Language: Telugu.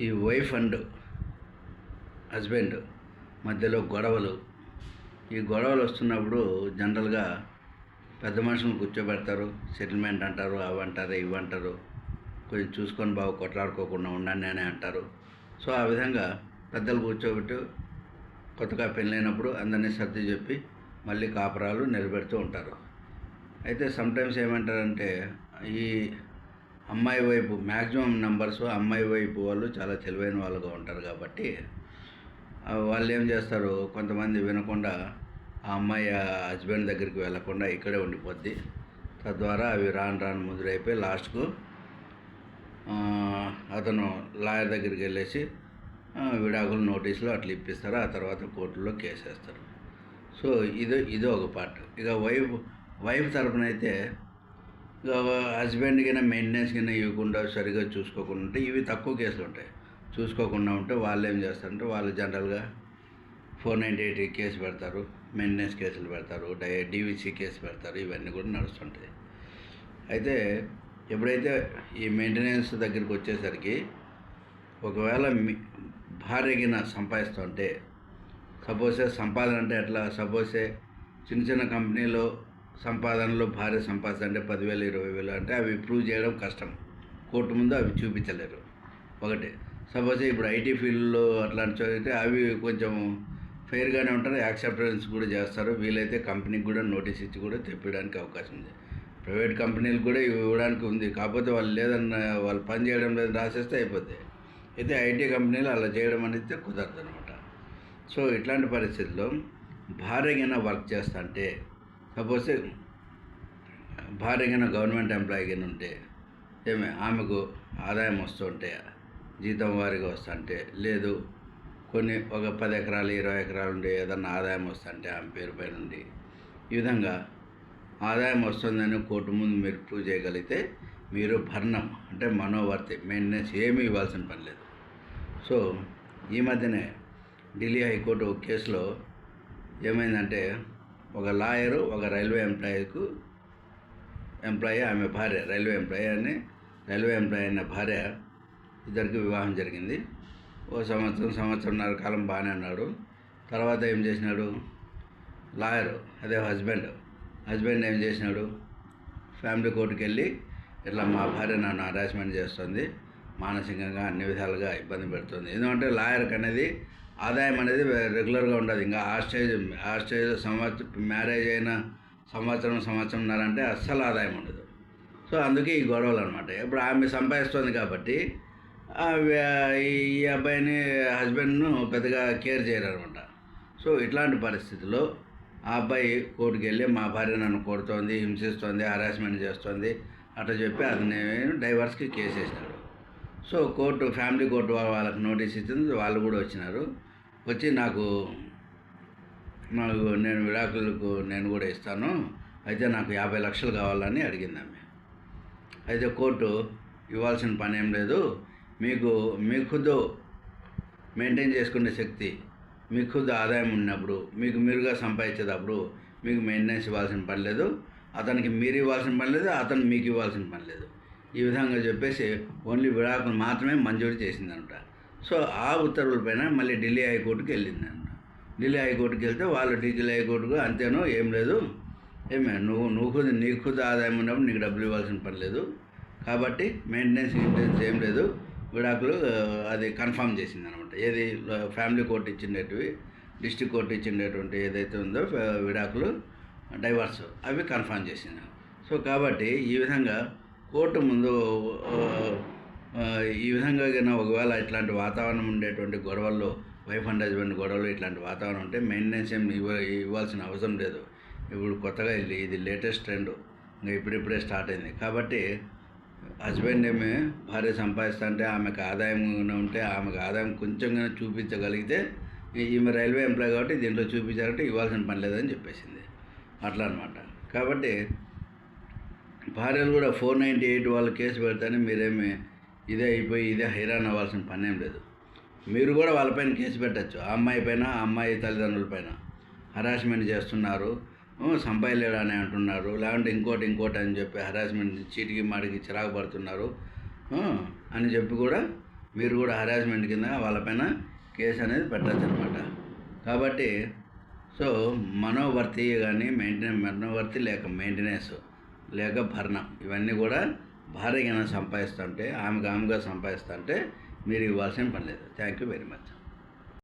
ఈ వైఫ్ అండ్ హస్బెండ్ మధ్యలో గొడవలు. ఈ గొడవలు వస్తున్నప్పుడు జనరల్గా పెద్ద మనుషులను కూర్చోబెడతారు. సెటిల్మెంట్ అంటారు అవి అంటారు ఇవి అంటారు. కొంచెం చూసుకొని బాగా కొట్లాడుకోకుండా ఉండండి అని అంటారు. సో ఆ విధంగా పెద్దలు కూర్చోబెట్టి కొత్తగా పెళ్ళైనప్పుడు అందరినీ సర్ది చెప్పి మళ్ళీ కాపురాలు నిలబెడుతూ ఉంటారు. అయితే సమ్టైమ్స్ ఏమంటారంటే ఈ అమ్మాయి వైపు మ్యాక్సిమం నెంబర్స్ అమ్మాయి వైపు వాళ్ళు చాలా తెలివైన వాళ్ళుగా ఉంటారు కాబట్టి వాళ్ళు ఏం చేస్తారు? కొంతమంది వినకుండా ఆ అమ్మాయి హస్బెండ్ దగ్గరికి వెళ్ళకుండా ఇక్కడే ఉండిపోద్ది. తద్వారా అవి రాను రాను ముదురైపోయి లాస్ట్కు అతను లాయర్ దగ్గరికి వెళ్ళేసి విడాకుల నోటీసులు అట్లా ఇప్పిస్తారు. ఆ తర్వాత కోర్టులో కేసు వేస్తారు సో ఇది ఇది ఒక పార్ట్. ఇక వైఫ్ వైఫ్ తరపున అయితే హస్బెండ్ కైనా మెయింటెనెన్స్ కైనా ఇవ్వకుండా సరిగా చూసుకోకుండా ఉంటే ఇవి తక్కువ కేసులు ఉంటాయి. చూసుకోకుండా ఉంటే వాళ్ళు ఏం చేస్తారంటే వాళ్ళు జనరల్గా ఫోర్ నైంటీ ఎయిట్ కేసు పెడతారు మెయింటెనెన్స్ కేసులు పెడతారు డై డివిసి కేసు పెడతారు ఇవన్నీ కూడా నడుస్తుంటాయి. అయితే ఎప్పుడైతే ఈ మెయింటెనెన్స్ దగ్గరికి వచ్చేసరికి ఒకవేళ మీ భార్యగిన సంపాదిస్తుంటే సపోజే సంపాదన అంటే ఎట్లా? సపోజే చిన్న చిన్న కంపెనీలో సంపాదనలో భార్య సంపాదన అంటే పదివేలు ఇరవై వేలు అంటే అవి ప్రూవ్ చేయడం కష్టం. కోర్టు ముందు అవి చూపించలేరు. ఒకటి. సపోజ్ ఇప్పుడు ఐటీ ఫీల్డ్లో అట్లాంటి చదివితే అవి కొంచెం ఫెయిర్గానే ఉంటారు యాక్సెప్టెన్స్ కూడా చేస్తారు. వీలైతే కంపెనీకి కూడా నోటీస్ ఇచ్చి కూడా తెప్పడానికి అవకాశం ఉంది. ప్రైవేట్ కంపెనీలు కూడా ఇవి ఇవ్వడానికి ఉంది. కాకపోతే వాళ్ళు లేదన్న వాళ్ళు పని చేయడం లేదు రాసేస్తే అయిపోద్ది. అయితే ఐటీ కంపెనీలు అలా చేయడం అనేది కుదరదు అనమాట సో ఇట్లాంటి పరిస్థితుల్లో భారీగా వర్క్ చేస్తా అంటే సపోజ్ భార్యగైనా గవర్నమెంట్ ఎంప్లాయీ కింద ఉంటే ఏమే ఆమెకు ఆదాయం వస్తుంటే జీతం వారిగా వస్తుంటే లేదు కొన్ని ఒక పది ఎకరాలు ఇరవై ఎకరాలు ఉండి ఏదన్నా ఆదాయం వస్తుంటే ఆమె పేరు పైన ఉండి ఈ విధంగా ఆదాయం వస్తుందని కోర్టు ముందు మీరు ప్రూవ్ చేయగలిగితే మీరు భరణం అంటే మనోవర్తి మెయింటెనెన్స్ ఏమీ ఇవ్వాల్సిన పని లేదు. సో ఈ మధ్యనే ఢిల్లీ హైకోర్టు కేసులో ఏమైందంటే ఒక లాయరు ఒక రైల్వే ఎంప్లాయీకు ఎంప్లాయీ ఆమె భార్య రైల్వే ఎంప్లాయీ అని రైల్వే ఎంప్లాయీ అయిన భార్య ఇద్దరికి వివాహం జరిగింది. ఓ సంవత్సరం సంవత్సరంన్నర కాలం బాగానే ఉన్నాడు. తర్వాత ఏం చేసినాడు? లాయరు అదే హస్బెండ్. హస్బెండ్ ఏం చేసినాడు? ఫ్యామిలీ కోర్టుకి వెళ్ళి ఇట్లా మా భార్య నన్ను హరాస్మెంట్ చేస్తుంది. మానసికంగా అన్ని విధాలుగా ఇబ్బంది పెడుతుంది. ఎందుకంటే లాయర్కి అనేది ఆదాయం అనేది రెగ్యులర్గా ఉండదు. ఇంకా ఆ స్టేజ్ ఆ స్టేజ్ సంవత్సరం మ్యారేజ్ అయిన సంవత్సరం సంవత్సరంన్నర అంటే అస్సలు ఆదాయం ఉండదు. సో అందుకే ఈ గొడవలు అనమాట ఇప్పుడు ఆమె సంపాదిస్తుంది కాబట్టి ఈ అబ్బాయిని హస్బెండ్ను పెద్దగా కేర్ చేయరు అనమాట సో ఇట్లాంటి పరిస్థితుల్లో ఆ అబ్బాయి కోర్టుకి వెళ్ళి మా భార్య నన్ను కొడుతోంది హింసిస్తోంది హరాస్మెంట్ చేస్తోంది అట్లా చెప్పి అతని డైవర్స్కి కేసు వేసినాడు సో కోర్టు ఫ్యామిలీ కోర్టు వాళ్ళకి నోటీస్ ఇచ్చింది వాళ్ళు కూడా వచ్చినారు. వచ్చి నాకు నాకు నేను విడాకులకు నేను కూడా ఇస్తాను. అయితే నాకు యాభై లక్షలు కావాలని అడిగింది ఆమె. అయితే కోర్టు ఇవ్వాల్సిన పని ఏం లేదు. మీకు మీ ఖుద్దు మెయింటైన్ చేసుకునే శక్తి మీ ఖుద్దు ఆదాయం ఉన్నప్పుడు మీకు మీరుగా సంపాదించేటప్పుడు మీకు మెయింటెనెన్స్ ఇవ్వాల్సిన పని లేదు. అతనికి మీరు ఇవ్వాల్సిన పని లేదు అతను మీకు ఇవ్వాల్సిన పని లేదు. ఈ విధంగా చెప్పేసి ఓన్లీ విడాకులు మాత్రమే మంజూరు చేసిందనమాట సో ఆ ఉత్తర్వులపైన మళ్ళీ ఢిల్లీ హైకోర్టుకి వెళ్ళిందనమాట ఢిల్లీ హైకోర్టుకి వెళ్తే వాళ్ళు ఢిల్లీ హైకోర్టుకు అంతేనో ఏం లేదు. ఏమే నువ్వు నువ్వు నీకు నీ ఆదాయం ఉన్నప్పుడు నీకు డబ్బులు ఇవ్వాల్సిన పని లేదు. కాబట్టి మెయింటెనెన్స్ ఇంటెన్స్ ఏం లేదు. విడాకులు అది కన్ఫర్మ్ చేసింది అనమాట ఏది ఫ్యామిలీ కోర్టు ఇచ్చిండేటివి డిస్టిక్ కోర్టు ఇచ్చిండేటువంటి ఏదైతే ఉందో విడాకులు డైవర్స్ అవి కన్ఫర్మ్ చేసింది. సో కాబట్టి ఈ విధంగా కోర్టు ముందు ఈ విధంగా ఒకవేళ ఇట్లాంటి వాతావరణం ఉండేటువంటి గొడవల్లో వైఫ్ అండ్ హస్బెండ్ గొడవలు ఇట్లాంటి వాతావరణం ఉంటే మెయింటెనెన్స్ ఏం ఇవ్వ ఇవ్వాల్సిన అవసరం లేదు. ఇప్పుడు కొత్తగా ఇది ఇది లేటెస్ట్ ట్రెండ్. ఇంకా ఇప్పుడిప్పుడే స్టార్ట్ అయింది. కాబట్టి హస్బెండ్ ఏమే భార్య సంపాదిస్తా అంటే ఆమెకు ఆదాయం ఉంటే ఆమెకు ఆదాయం కొంచెంగా చూపించగలిగితే ఈమె రైల్వే ఎంప్లాయ్ కాబట్టి దీంట్లో చూపించారంటే ఇవ్వాల్సిన పని లేదని చెప్పేసింది. అట్లా అనమాట కాబట్టి భార్యలు కూడా ఫోర్ నైంటీ ఎయిట్ వాళ్ళు కేసు పెడితేనే మీరేమి ఇదే అయిపోయి ఇదే హైరాన్ అవ్వాల్సిన పని ఏం లేదు. మీరు కూడా వాళ్ళపైన కేసు పెట్టచ్చు. ఆ అమ్మాయి పైన ఆ అమ్మాయి తల్లిదండ్రుల పైన. హరాస్మెంట్ చేస్తున్నారు. "ఓ, అని అంటున్నారు. లేకుంటే ఇంకోటి ఇంకోటి అని చెప్పి హరాస్మెంట్ చీటికి మాటికి చిరాకు పడుతున్నారు. అని చెప్పి కూడా మీరు కూడా హరాస్మెంట్ కింద వాళ్ళపైన కేసు అనేది పెట్టచ్చు అనమాట కాబట్టి సో మనోవర్తి కానీ మెయింటెనెన్స్ మనోవర్తి లేక మెయింటెనెన్స్. లేక భరణం. ఇవన్నీ కూడా భార్యగా సంపాదిస్తుంటే ఆమెకు ఆమెగా సంపాదిస్తుంటే మీరు ఇవ్వాల్సిన పని లేదు. Thank you very much